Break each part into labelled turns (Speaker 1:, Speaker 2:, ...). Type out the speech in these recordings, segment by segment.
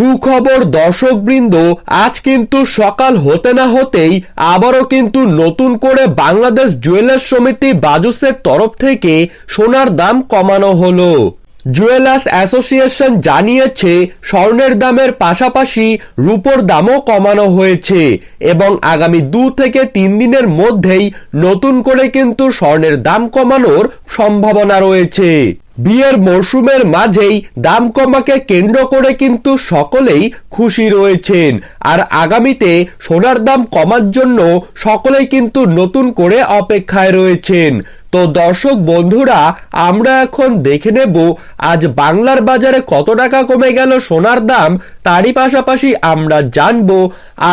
Speaker 1: সুখবর দর্শকবৃন্দ, আজ কিন্তু সকাল হতে না হতেই আবারও কিন্তু নতুন করে বাংলাদেশ জুয়েলার্স সমিতি বাজুসের তরফ থেকে সোনার দাম কমানো হলো। জুয়েলার্স অ্যাসোসিয়েশন জানিয়েছে, স্বর্ণের দামের পাশাপাশি রূপোর দামও কমানো হয়েছে এবং আগামী দু থেকে তিন দিনের মধ্যেই নতুন করে কিন্তু স্বর্ণের দাম কমানোর সম্ভাবনা রয়েছে। বিয়ের মরশুমের মাঝেই দাম কমাকে কেন্দ্র করে কিন্তু সকলেই খুশি রয়েছেন। আর আগামীতে সোনার দাম কমার জন্য সকলেই কিন্তু নতুন করে অপেক্ষায় রয়েছেন। তো দর্শক বন্ধুরা, আমরা এখন দেখে নেব, আজ বাংলার বাজারে কত টাকা কমে গেল সোনার দাম তারই পাশাপাশি আমরা জানব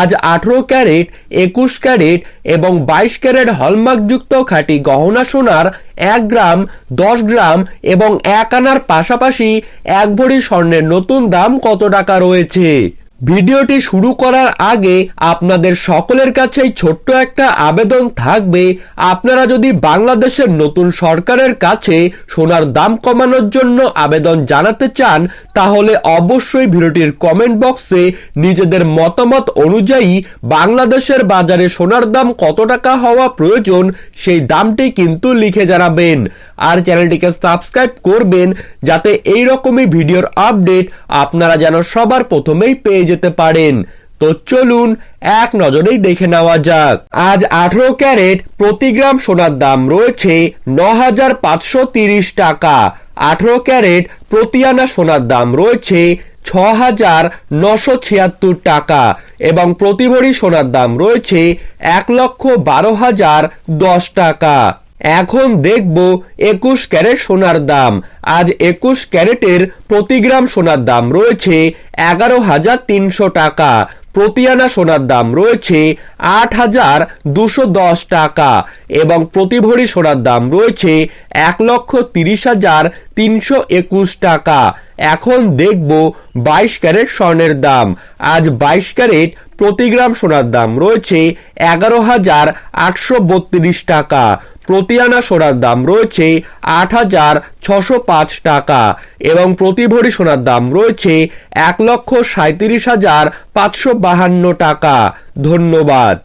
Speaker 1: আজ আঠেরো ক্যারেট, একুশ ক্যারেট এবং বাইশ ক্যারেট হলমার্কযুক্ত খাঁটি গহনা সোনার এক গ্রাম, দশ গ্রাম এবং এক আনার পাশাপাশি এক ভরি স্বর্ণের নতুন দাম কত টাকা রয়েছে? ভিডিওটি শুরু করার আগে আপনাদের সকলের কাছেই ছোট্ট একটা আবেদন থাকবে। আপনারা যদি বাংলাদেশের নতুন সরকারের কাছে সোনার দাম কমানোর জন্য আবেদন জানাতে চান, তাহলে অবশ্যই ভিডিওটির কমেন্ট বক্সে নিজেদের মতামত অনুযায়ী বাংলাদেশের বাজারে সোনার দাম কত টাকা হওয়া প্রয়োজন, সেই দামটি কিন্তু লিখে জানাবেন। আর চ্যানেলটিকে সাবস্ক্রাইব করবেন, যাতে এই রকমই ভিডিওর আপডেট আপনারা যেন সবার প্রথমেই পেয়ে যেতে পারেন। তো চলুন এক নজরেই দেখে নেওয়া যাক। আজ আঠারো ক্যারেট প্রতি গ্রাম সোনার দাম রয়েছে ন হাজার পাঁচশো তিরিশ টাকা। আঠারো ক্যারেট প্রতি আনা সোনার দাম রয়েছে ছ হাজার নশো ছিয়াত্তর টাকা এবং প্রতি ভরি সোনার দাম রয়েছে এক লক্ষ বারো হাজার দশ টাকা। এখন দেখব একুশ ক্যারেট সোনার দাম। আজ একুশ ক্যারেটের প্রতি গ্রাম সোনার দাম রয়েছে এগারো হাজার তিনশো টাকা। প্রতি আনা সোনার দাম রয়েছে আট হাজার দুশো দশ টাকা এবং প্রতি ভরি সোনার দাম রয়েছে এক লক্ষ তিরিশ হাজার তিনশো একুশ টাকা। এখন দেখব বাইশ ক্যারেট স্বর্ণের দাম। আজ বাইশ ক্যারেট প্রতি গ্রাম সোনার দাম রয়েছে এগারো হাজার আটশো বত্রিশ টাকা। প্রতি আনা সোনার দাম রয়েছে আট হাজার ছশো পাঁচ টাকা এবং প্রতি ভরি সোনার দাম রয়েছে এক লক্ষ সাঁত্রিশ হাজার পাঁচশো বাহান্ন টাকা। ধন্যবাদ।